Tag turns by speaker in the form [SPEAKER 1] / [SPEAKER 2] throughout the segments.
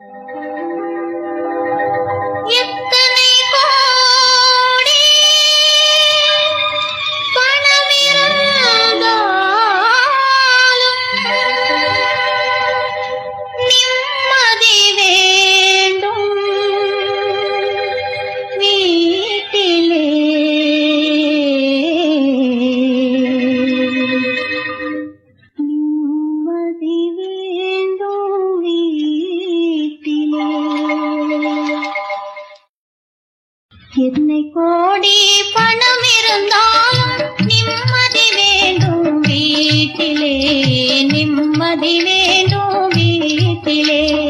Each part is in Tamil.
[SPEAKER 1] Thank you. கோடி பணம் இருந்தாலும் நிம்மதி வேண்டும் வீட்டிலே. நிம்மதி வேண்டும் வீட்டிலே.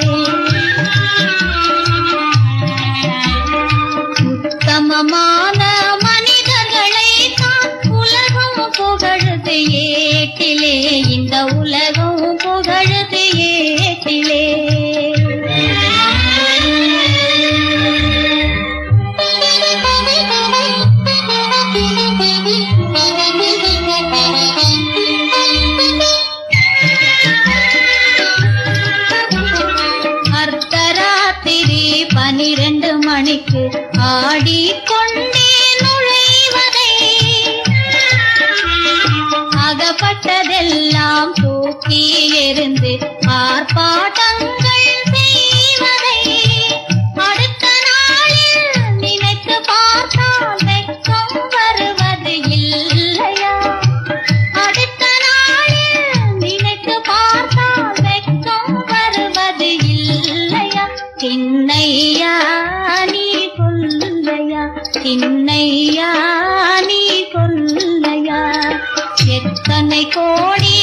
[SPEAKER 1] உத்தமமான மனிதர்களை தான் உலகம் புகழுது ஏட்டிலே. இந்த உலகம் காணிக்கு ஆடிக்கொண்டே நுழைவதை. அகப்பட்டதெல்லாம் தூக்கி எறிந்து ஆர்ப்பாட்டங்கள் அத்தனை கோடி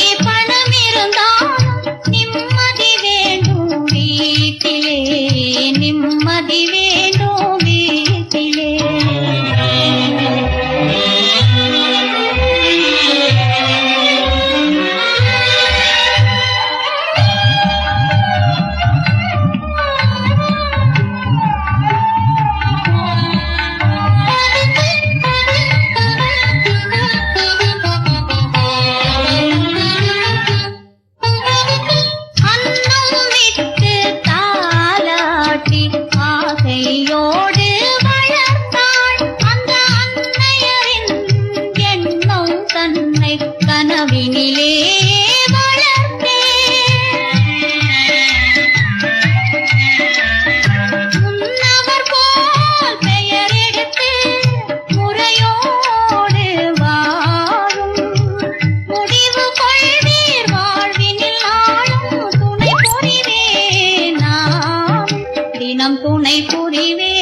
[SPEAKER 1] துணை புரிவே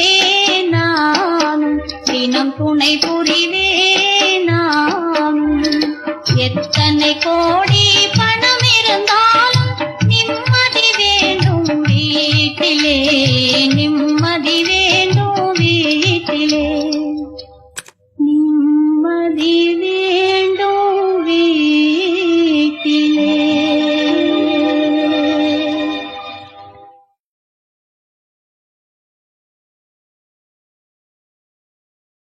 [SPEAKER 1] நானும் தினம் துணை புரிவே நானும். எத்தனை கோடி பணம் இருந்தாலும் நிம்மதி வேண்டும் வீட்டிலே நிம்மதி வேண்டும் வீட்டிலே. நிம்மதி